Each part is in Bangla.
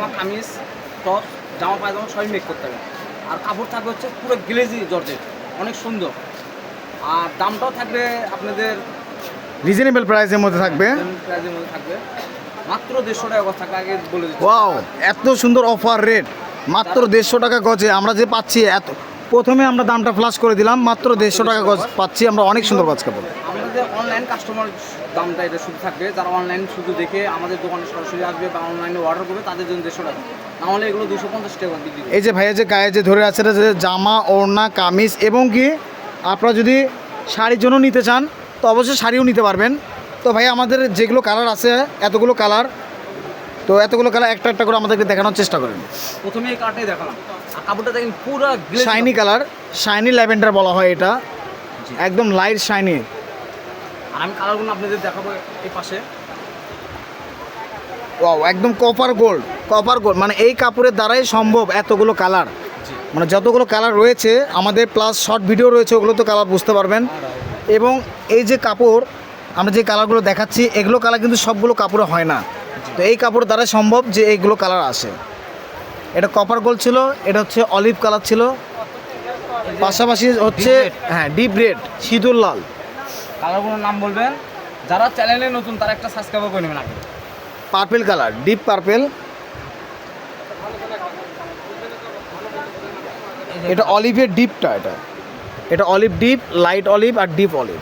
জামা কামিজ টপ জামা পায়জামা সবই মেক করতে হবে। আর কাপড় থাকবে হচ্ছে পুরো গ্লেজি জর্জের অনেক সুন্দর। আর দামটাও থাকবে আপনাদের রিজনেবল প্রাইসের মধ্যে থাকবে। প্রাইজের মধ্যে থাকবে। মাত্র দেড়শো টাকা কথা থাকবে আগে বলে দিচ্ছি। ওয়াও এত সুন্দর অফার রেট মাত্র দেড়শো টাকা গজে। আমরা যে পাচ্ছি এত প্রথমে আমরা দামটা ফ্লাশ করে দিলাম। মাত্র দেড়শো টাকা গজ পাচ্ছি। আমরা অনেক সুন্দর গজ কাপড়। আমাদের অনলাইন কাস্টমার দামটা এটা শুধু থাকবে। যারা অনলাইন শুধু দেখে আমাদের দোকানে সরাসরি আসবে বা অনলাইনে অর্ডার করবে তাদের জন্য দেড়শো টাকা। নাহলে এগুলো দুশো পঞ্চাশ টাকা বিক্রি এই যে ভাইয়া যে গায়ে যে ধরে আছে যে জামা ওড়না কামিজ এবং কি আপনারা যদি শাড়ির জন্য নিতে চান তো অবশ্যই শাড়িও নিতে পারবেন। তো ভাই আমাদের যেগুলো কালার আছে এতগুলো কালার তো এতগুলো কালার একটা একটা করে আমাদেরকে দেখানোর চেষ্টা করেন। প্রথমে এই কার্ডটাই দেখালাম। কাপড়টা দেখেন পুরো শাইনি কালার শাইনি ল্যাভেন্ডার বলা হয় এটা। একদম লাইট শাইনি আর আমি কালারগুলো আপনাদের দেখাবো এই পাশে। ওয়াও একদম কপার গোল্ড কপার গোল্ড মানে এই কাপড়ের দ্বারাই সম্ভব এতগুলো কালার মানে যতগুলো কালার রয়েছে আমাদের প্লাস শর্ট ভিডিও রয়েছে ওগুলো তো কালার বুঝতে পারবেন। এবং এই যে কাপড় আমরা যে কালারগুলো দেখাচ্ছি এগুলো কালার কিন্তু সবগুলো কাপড়ে হয় না। তো এই কাপড় দ্বারা সম্ভব যে এইগুলো কালার আসে। এটা কপার গোল্ড ছিল এটা হচ্ছে অলিভ কালার ছিল। পাশাপাশি হচ্ছে হ্যাঁ ডিপ রেড সিঁদুর লাল। কালারগুলোর নাম বলবেন। যারা চ্যানেলে নতুন তারা একটা সাবস্ক্রাইব করে নেবেন আগে। পার্পেল কালার ডিপ পার্পেল এটা অলিভের ডিপটা এটা। এটা অলিভ ডিপ লাইট অলিভ আর ডিপ অলিভ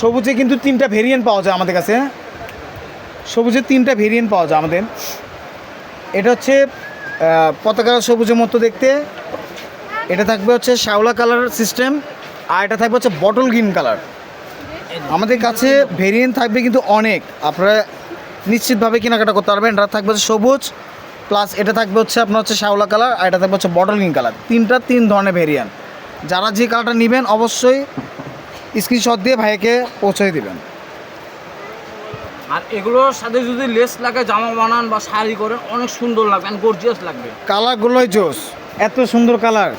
সবুজে কিন্তু তিনটা ভেরিয়েন্ট পাওয়া যায় আমাদের কাছে। সবুজের তিনটা ভেরিয়েন্ট পাওয়া যায় আমাদের। এটা হচ্ছে পতাকা সবুজের মতো দেখতে। এটা থাকবে হচ্ছে শ্যাওলা কালার সিস্টেম আর এটা থাকবে হচ্ছে বটল গ্রিন কালার। আমাদের কাছে ভেরিয়েন্ট থাকবে কিন্তু অনেক। আপনারা নিশ্চিতভাবে কেনাকাটা করতে পারবেন। এটা থাকবে হচ্ছে সবুজ প্লাস এটা থাকবে হচ্ছে আপনার হচ্ছে শ্যাওলা কালার আর এটা থাকবে হচ্ছে বটল গ্রিন কালার। তিনটা তিন ধরনের ভেরিয়েন্ট যারা যে কালারটা নেবেন অবশ্যই স্ক্রিনশট দিয়ে ভাইকে পৌঁছে দেবেন। আর এগুলোর সাথে যদি লেস লাগে জামা বানান বা শাড়ি করেন অনেক সুন্দর লাগবে গর্জিয়াস লাগবে। কালারগুলোই জোস। এত সুন্দর কালার।